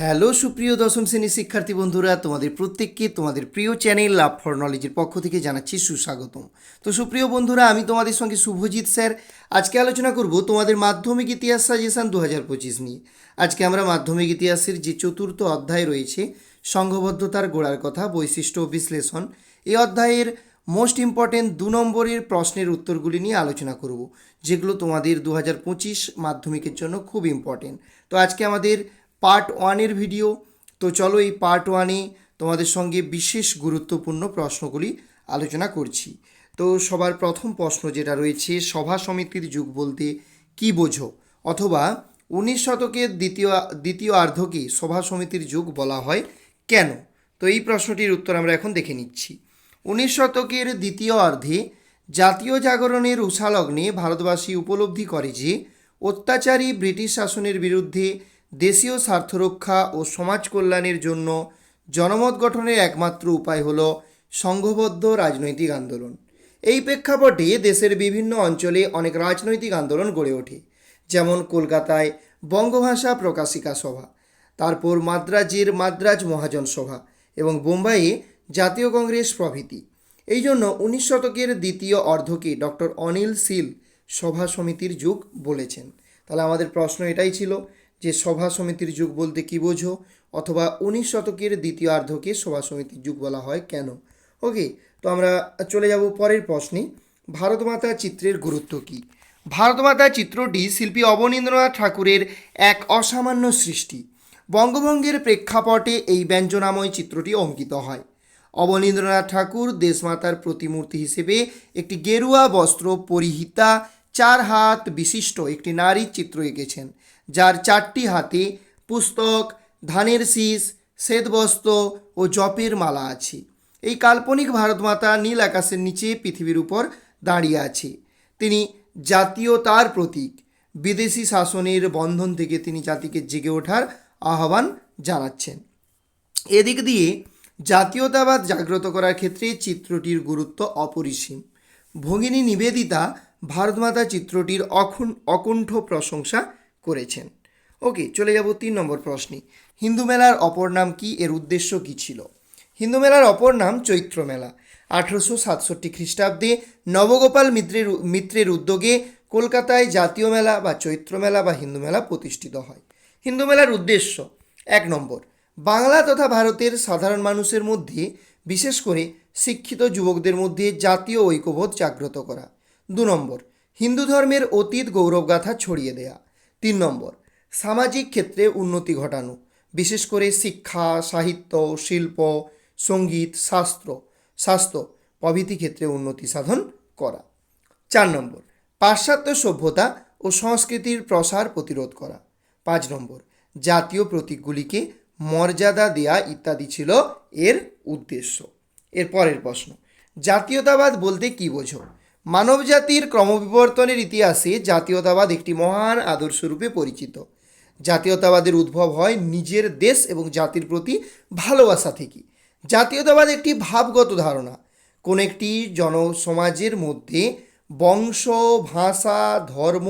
Hello সুপ্রিয় দশম শ্রেণির শিক্ষার্থী বন্ধুরা, তোমাদের প্রত্যেককে তোমাদের প্রিয় চ্যানেল লাভ ফর নলেজের পক্ষ থেকে জানাচ্ছি সুস্বাগতম। তো সুপ্রিয় বন্ধুরা, আমি তোমাদের সঙ্গে শুভজিৎ স্যার। আজকে আলোচনা করব তোমাদের মাধ্যমিক ইতিহাস সাজেশন দু হাজার পঁচিশ নিয়ে। আজকে আমরা মাধ্যমিক ইতিহাসের যে চতুর্থ অধ্যায় রয়েছে, সংঘবদ্ধতার গোড়ার কথা, বৈশিষ্ট্য বিশ্লেষণ এই অধ্যায়ের মোস্ট ইম্পর্টেন্ট দু নম্বরের প্রশ্নের উত্তরগুলি নিয়ে আলোচনা করব, যেগুলো তোমাদের দু হাজার পঁচিশ মাধ্যমিকের জন্য খুব ইম্পর্টেন্ট তো আজকে আমাদের পার্ট ওয়ানের ভিডিও তো চলো এই পার্ট ওয়ানে তোমাদের সঙ্গে বিশেষ গুরুত্বপূর্ণ প্রশ্নগুলি আলোচনা করছি। তো সবার প্রথম প্রশ্ন যেটা রয়েছে, সভা সমিতির যুগ বলতে কি বোঝো? অথবা উনিশ শতকের দ্বিতীয় দ্বিতীয় অর্ধকে সভা সমিতির যুগ বলা হয় কেন? তো এই প্রশ্নটির উত্তর আমরা এখন দেখে নিচ্ছি। উনিশ শতকের দ্বিতীয় অর্ধে জাতীয় জাগরণের উষালগ্নে ভারতবাসী উপলব্ধি করে যে, অত্যাচারী ব্রিটিশ শাসনের বিরুদ্ধে দেশীয় স্বার্থরক্ষা ও সমাজ কল্যাণের জন্য জনমত গঠনের একমাত্র উপায় হল সংঘবদ্ধ রাজনৈতিক আন্দোলন। এই প্রেক্ষাপটে দেশের বিভিন্ন অঞ্চলে অনেক রাজনৈতিক আন্দোলন গড়ে ওঠে, যেমন কলকাতায় বঙ্গভাষা প্রকাশিকা সভা, তারপর মাদ্রাজের মাদ্রাজ মহাজন সভা এবং বোম্বাইয়ে জাতীয় কংগ্রেস প্রভৃতি। এই জন্য উনিশ শতকের দ্বিতীয় অর্ধকে ডক্টর অনিল সিল সভা সমিতির যুগ বলেছেন। তাহলে আমাদের প্রশ্ন এটাই ছিল যে সভা সমিতির যুগ বলতে কী বোঝো? অথবা উনিশ শতকের দ্বিতীয় অর্ধকে সভা সমিতির যুগ বলা হয় কেন? ওকে, তো আমরা চলে যাব পরের প্রশ্নে। ভারতমাতা চিত্রের গুরুত্ব কী? ভারতমাতা চিত্রটি শিল্পী অবনীন্দ্রনাথ ঠাকুরের এক অসামান্য সৃষ্টি। বঙ্গভঙ্গের প্রেক্ষাপটে এই ব্যঞ্জনাময় চিত্রটি অঙ্কিত হয়। অবনীন্দ্রনাথ ঠাকুর দেশমাতার প্রতিমূর্তি হিসেবে একটি গেরুয়া বস্ত্র, পরিহিতা, চার হাত বিশিষ্ট একটি নারীর চিত্র এঁকেছেন। যার চারটি হাতে, পুস্তক, ধানের শীষ, শ্বেতবস্ত্র ও জপের মালা আছে। এই কাল্পনিক ভারতমাতা নীল আকাশের নিচে পৃথিবীর উপর দাঁড়িয়ে আছে। তিনি জাতীয়তার প্রতীক। বিদেশি শাসনের বন্ধন থেকে তিনি জাতিকে জেগে ওঠার আহ্বান জানাচ্ছেন। এদিক দিয়ে জাতীয়তাবাদ জাগ্রত করার ক্ষেত্রে চিত্রটির গুরুত্ব অপরিসীম। ভগিনী নিবেদিতা ভারতমাতা চিত্রটির অকুণ্ঠ প্রশংসা করেছেন। ওকে, চলে যাব তিন নম্বর প্রশ্নে। হিন্দু মেলার অপর নাম কি? এর উদ্দেশ্য কী ছিল? হিন্দু মেলার অপর নাম চৈত্র মেলা। আঠেরোশো সাতষট্টি খ্রিস্টাব্দে নবগোপাল মিত্রের মিত্রের উদ্যোগে কলকাতায় জাতীয় মেলা বা চৈত্র মেলা বা হিন্দু মেলা প্রতিষ্ঠিত হয়। হিন্দু মেলার উদ্দেশ্য এক নম্বর, বাংলা তথা ভারতের সাধারণ মানুষের মধ্যে, বিশেষ করে শিক্ষিত যুবকদের মধ্যে জাতীয় ঐক্যবোধ জাগ্রত করা। দু নম্বর, হিন্দু ধর্মের অতীত গৌরবগাথা ছড়িয়ে দেয়া। তিন নম্বর, সামাজিক ক্ষেত্রে উন্নতি ঘটানো, বিশেষ করে শিক্ষা, সাহিত্য, শিল্প, সংগীত, শাস্ত্র, স্বাস্থ্য প্রভৃতি ক্ষেত্রে উন্নতি সাধন করা। চার নম্বর, পাশ্চাত্য সভ্যতা ও সংস্কৃতির প্রসার প্রতিরোধ করা। পাঁচ নম্বর, জাতীয় প্রতীকগুলিকে মর্যাদা দেয়া ইত্যাদি ছিল এর উদ্দেশ্য। এর পরের প্রশ্ন, জাতীয়তাবাদ বলতে কী বোঝো? মানবজাতির ক্রমবিবর্তনের ইতিহাসে জাতীয়তাবাদ একটি মহান আদর্শরূপে পরিচিত। জাতীয়তাবাদের উদ্ভব হয় নিজের দেশ এবং জাতির প্রতি ভালোবাসা থেকে। জাতীয়তাবাদ একটি ভাবগত ধারণা। কোন একটি জনসমাজের মধ্যে বংশ, ভাষা, ধর্ম,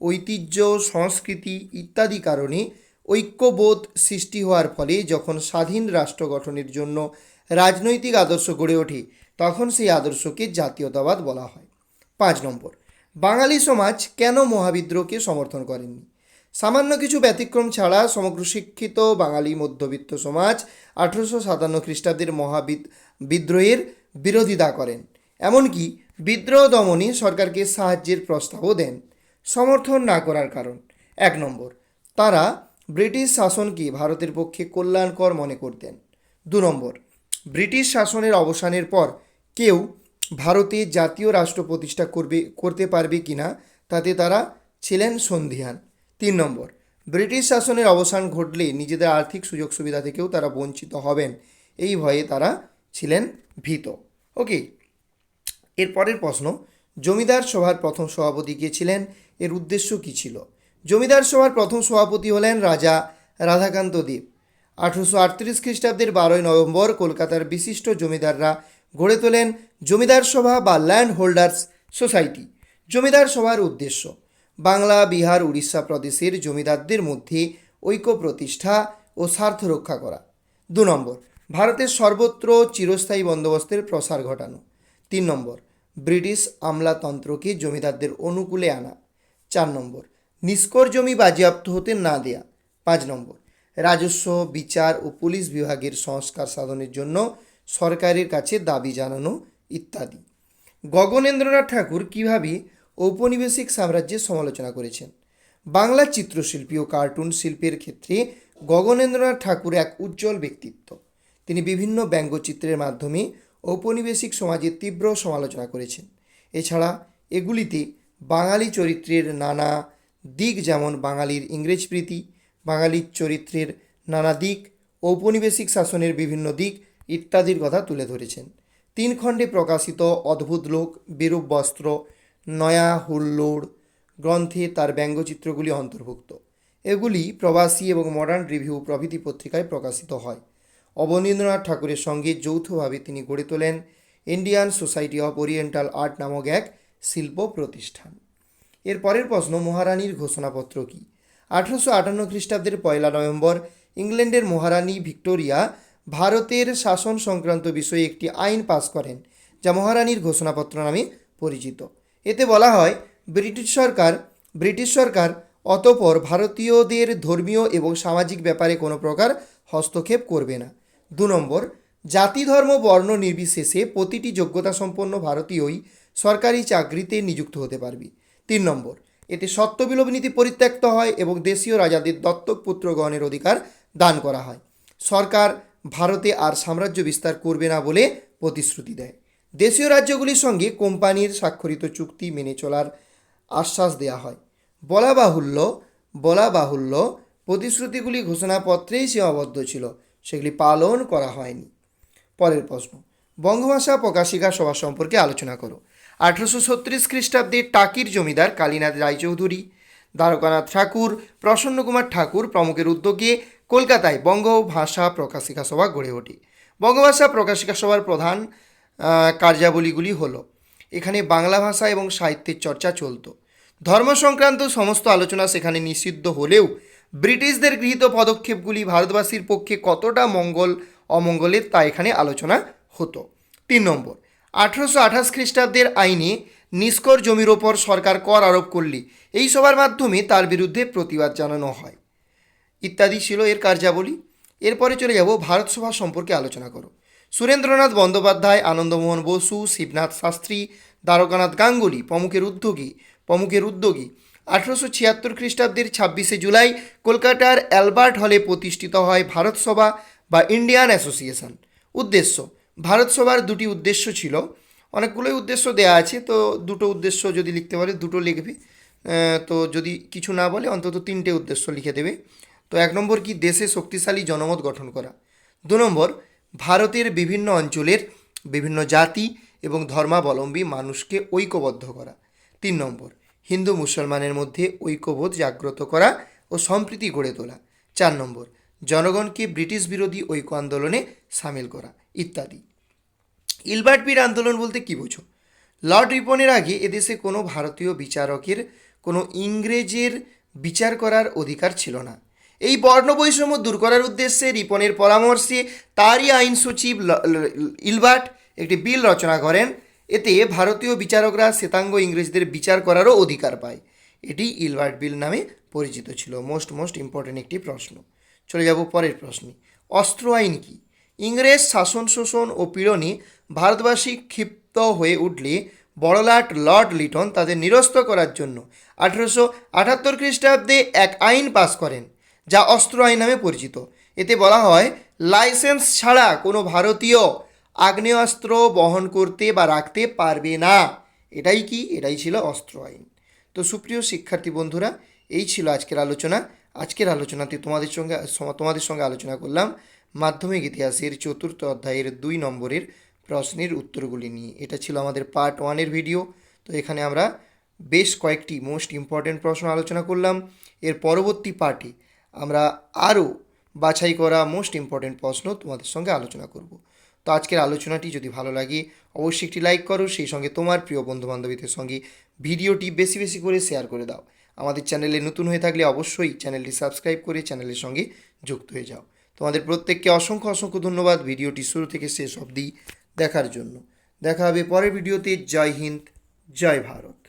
ঐতিহ্য, সংস্কৃতি ইত্যাদি কারণে ঐক্যবোধ সৃষ্টি হওয়ার ফলে যখন স্বাধীন রাষ্ট্র গঠনের জন্য রাজনৈতিক আদর্শ গড়ে ওঠে তখন সেই আদর্শকে জাতীয়তাবাদ বলা হয়। পাঁচ নম্বর, বাঙালি সমাজ কেন মহাবিদ্রোহকে সমর্থন করেননি? সামান্য কিছু ব্যতিক্রম ছাড়া সমগ্র শিক্ষিত বাঙালি মধ্যবিত্ত সমাজ আঠেরোশো সাতান্ন খ্রিস্টাব্দের মহাবিদ, বিদ্রোহের বিরোধিতা করেন। এমনকি বিদ্রোহ দমনে সরকারকে সাহায্যের প্রস্তাবও দেন, সমর্থন না করার কারণ। এক নম্বর, তারা ব্রিটিশ শাসনকে ভারতের পক্ষে কল্যাণকর মনে করতেন। দু নম্বর, ব্রিটিশ শাসনের অবসানের পর কেউ ভারতে জাতীয় রাষ্ট্র প্রতিষ্ঠা করবে, করতে পারবে কিনা, তাতে তারা ছিলেন সন্ধিহান। তিন নম্বর, ব্রিটিশ শাসনের অবসান ঘটলে নিজেদের আর্থিক সুযোগ সুবিধা থেকেও তারা বঞ্চিত হবেন। এই ভয়ে তারা ছিলেন ভীত। ওকে এরপরের প্রশ্ন, জমিদার সভার প্রথম সভাপতি কে ছিলেন? এর উদ্দেশ্য কী ছিল? জমিদার সভার প্রথম সভাপতি হলেন রাজা রাধাকান্ত দেব। আঠেরোশো আটত্রিশ খ্রিস্টাব্দের বারোই নভেম্বর কলকাতার বিশিষ্ট জমিদাররা গড়ে তোলেন জমিদার সভা বা ল্যান্ড হোল্ডার্স সোসাইটি জমিদার সভার উদ্দেশ্য, বাংলা, বিহার, উড়িষ্যা প্রদেশের জমিদারদের মধ্যে ঐক্য প্রতিষ্ঠা ও স্বার্থ রক্ষা করা। দু নম্বর, ভারতের সর্বত্র চিরস্থায়ী বন্দোবস্তের প্রসার ঘটানো। তিন নম্বর, ব্রিটিশ আমলাতন্ত্রকে জমিদারদের অনুকূলে আনা। চার নম্বর, নিষ্কর জমি বাজেয়াপ্ত হতে না দেয়া। পাঁচ নম্বর, রাজস্ব, বিচার ও পুলিশ বিভাগের সংস্কার সাধনের জন্য সরকারের কাছে দাবি জানানো ইত্যাদি। গগনেন্দ্রনাথ ঠাকুর কীভাবে ঔপনিবেশিক সাম্রাজ্যের সমালোচনা করেছেন? বাংলা চিত্রশিল্পী ও কার্টুন শিল্পের ক্ষেত্রে গগনেন্দ্রনাথ ঠাকুর এক উজ্জ্বল ব্যক্তিত্ব। তিনি বিভিন্ন ব্যঙ্গচিত্রের মাধ্যমে ঔপনিবেশিক সমাজের তীব্র সমালোচনা করেছেন। এছাড়া এগুলিতে বাঙালি চরিত্রের নানা দিক যেমন বাঙালির ইংরেজ প্রীতি, বাঙালির চরিত্রের নানা দিক, ঔপনিবেশিক শাসনের বিভিন্ন দিক ইত্যাদির কথা তুলে ধরেছেন। তিন খণ্ডে প্রকাশিত অদ্ভুত লোক, বিরূপ বস্ত্র, নয়া হুল্লোড় গ্রন্থে তার ব্যঙ্গচিত্রগুলি অন্তর্ভুক্ত। এগুলি প্রবাসী এবং মডার্ন রিভিউ প্রভৃতি পত্রিকায় প্রকাশিত হয়। অবনীন্দ্রনাথ ঠাকুরের সঙ্গে যৌথভাবে তিনি গড়ে তোলেন Indian society of oriental art নামক এক শিল্প প্রতিষ্ঠান। এর পরের প্রশ্ন, মহারানীর ঘোষণাপত্র কী? আঠারোশো আটান্ন খ্রিস্টাব্দের পয়লা নভেম্বর ইংল্যান্ডের মহারানী ভিক্টোরিয়া ভারতের শাসন সংক্রান্ত বিষয়ে একটি আইন পাশ করেন, যা মহারানীর ঘোষণাপত্র নামে পরিচিত। এতে বলা হয়, ব্রিটিশ সরকার ব্রিটিশ সরকার অতপর ভারতীয়দের ধর্মীয় এবং সামাজিক ব্যাপারে কোনো প্রকার হস্তক্ষেপ করবে না। দু নম্বর, জাতি, ধর্ম, বর্ণ নির্বিশেষে প্রতিটি যোগ্যতা সম্পন্ন ভারতীয়ই সরকারি চাকরিতে নিযুক্ত হতে পারবে। তিন নম্বর, এতে সত্যবিলোপ নীতি পরিত্যক্ত হয় এবং দেশীয় রাজাদের দত্তক পুত্রগণের অধিকার দান করা হয়। সরকার ভারতে আর সাম্রাজ্য বিস্তার করবে না বলে প্রতিশ্রুতি দেয়। দেশীয় রাজ্যগুলির সঙ্গে কোম্পানির স্বাক্ষরিত চুক্তি মেনে চলার আশ্বাস দেওয়া হয়। বলা বাহুল্য বলা বাহুল্য, প্রতিশ্রুতিগুলি ঘোষণাপত্রেই সীমাবদ্ধ ছিল, সেগুলি পালন করা হয়নি। পরের প্রশ্ন, বঙ্গভাষা প্রকাশিকা সভা সম্পর্কে আলোচনা করো। আঠারোশো ছত্রিশ খ্রিস্টাব্দে টাকির জমিদার কালীনাথ রায়চৌধুরী, দ্বারকানাথ ঠাকুর, প্রসন্নকুমার ঠাকুর প্রমুখের উদ্যোগে কলকাতায় বঙ্গ ভাষা প্রকাশিকা সভা গড়ে ওঠে। বঙ্গভাষা প্রকাশিকা সভার প্রধান কার্যাবলীগুলি হলো, এখানে বাংলা ভাষা এবং সাহিত্যের চর্চা চলত। ধর্ম সংক্রান্ত সমস্ত আলোচনা সেখানে নিষিদ্ধ হলেও ব্রিটিশদের গৃহীত পদক্ষেপগুলি ভারতবাসীর পক্ষে কতটা মঙ্গল, অমঙ্গলের তা এখানে আলোচনা হতো। তিন নম্বর, আঠারোশো আঠাশ খ্রিস্টাব্দের আইনে নিষ্কর জমির ওপর সরকার কর আরোপ করলে এই সবার মাধ্যমে তার বিরুদ্ধে প্রতিবাদ জানানো হয়। ইত্যাদি ছিল এর কার্যাবলী। এরপরে চলে যাব ভারত সভা সম্পর্কে আলোচনা করো। সুরেন্দ্রনাথ বন্দ্যোপাধ্যায়, আনন্দমোহন বসু, শিবনাথ শাস্ত্রী, দ্বারকানাথ গাঙ্গুলি প্রমুখের উদ্যোগী প্রমুখের উদ্যোগী। আঠারোশো ছিয়াত্তর খ্রিস্টাব্দের ছাব্বিশে জুলাই কলকাতার অ্যালবার্ট হলে প্রতিষ্ঠিত হয় ভারত সভা বা ইন্ডিয়ান অ্যাসোসিয়েশন। উদ্দেশ্য, ভারত সভার দুটি উদ্দেশ্য ছিল। অনেকগুলোই উদ্দেশ্য দেওয়া আছে, তো দুটো উদ্দেশ্য যদি লিখতে পারে, দুটো লিখবে। তো যদি কিছু না বলে, অন্তত তিনটে উদ্দেশ্য লিখে দেবে। তো এক নম্বর কি দেশে শক্তিশালী জনমত গঠন করা? দু নম্বর, ভারতের বিভিন্ন অঞ্চলের বিভিন্ন জাতি এবং ধর্মাবলম্বী মানুষকে ঐক্যবদ্ধ করা। তিন নম্বর, হিন্দু মুসলমানের মধ্যে ঐক্যবোধ জাগ্রত করা ও সম্প্রীতি গড়ে তোলা। চার নম্বর, জনগণকে ব্রিটিশ বিরোধী ঐক্য আন্দোলনে সামিল করা, ইত্যাদি। ইলবার্ট পিট আন্দোলন বলতে কী বোঝো? লর্ড রিপনের আগে এদেশে কোনো ভারতীয় বিচারকের, কোনো ইংরেজের বিচার করার অধিকার ছিল না। এই বর্ণ বৈষম্য দূর করার উদ্দেশ্যে রিপনের পরামর্শে তারই আইন সচিব ইলবার্ট একটি বিল রচনা করেন। এতে ভারতীয় বিচারকরা শ্বেতাঙ্গ ইংরেজদের বিচার করারও অধিকার পায়। এটি ইলবার্ট বিল নামে পরিচিত ছিল। মোস্ট মোস্ট ইম্পর্টেন্ট একটি প্রশ্ন। চলে যাব পরের প্রশ্নে। অস্ত্র আইন কী? ইংরেজ শাসন, শোষণ ও পীড়নে ভারতবাসী ক্ষিপ্ত হয়ে উঠলে বড়লাট লর্ড লিটন তাদের নিরস্ত করার জন্য আঠেরোশো আটাত্তর খ্রিস্টাব্দে এক আইন পাস করেন। যা অস্ত্র আইন নামে পরিচিত। এতে বলা হয়, লাইসেন্স ছাড়া কোনো ভারতীয় আগ্নেয়াস্ত্র বহন করতে বা রাখতে পারবে না। এটাই কি? এটাই ছিল অস্ত্র আইন। তো সুপ্রিয় শিক্ষার্থী বন্ধুরা, এই ছিল আজকের আলোচনা। আজকের আলোচনাতে তোমাদের সঙ্গে তোমাদের সঙ্গে আলোচনা করলাম মাধ্যমিক ইতিহাসের চতুর্থ অধ্যায়ের দুই নম্বরের প্রশ্নের উত্তরগুলি নিয়ে। এটা ছিল আমাদের পার্ট ওয়ানের ভিডিও। তো এখানে আমরা বেশ কয়েকটি মোস্ট ইম্পর্ট্যান্ট প্রশ্ন আলোচনা করলাম। এর পরবর্তী পার্টে আমরা আরও বাছাই করা মোস্ট ইম্পর্টেন্ট প্রশ্ন তোমাদের সঙ্গে আলোচনা করব। তো আজকের আলোচনাটি যদি ভালো লাগে, অবশ্যই একটি লাইক করো, সেই সঙ্গে তোমার প্রিয় বন্ধু বান্ধবীদের সঙ্গে ভিডিওটি বেশি বেশি করে শেয়ার করে দাও। আমাদের চ্যানেলে নতুন হয়ে থাকলে অবশ্যই চ্যানেলটি সাবস্ক্রাইব করে চ্যানেলের সঙ্গে যুক্ত হয়ে যাও। তোমাদের প্রত্যেককে অসংখ্য অসংখ্য ধন্যবাদ ভিডিওটি শুরু থেকে শেষ অবধি দেখার জন্য। দেখা হবে পরের ভিডিওতে। জয় হিন্দ, জয় ভারত।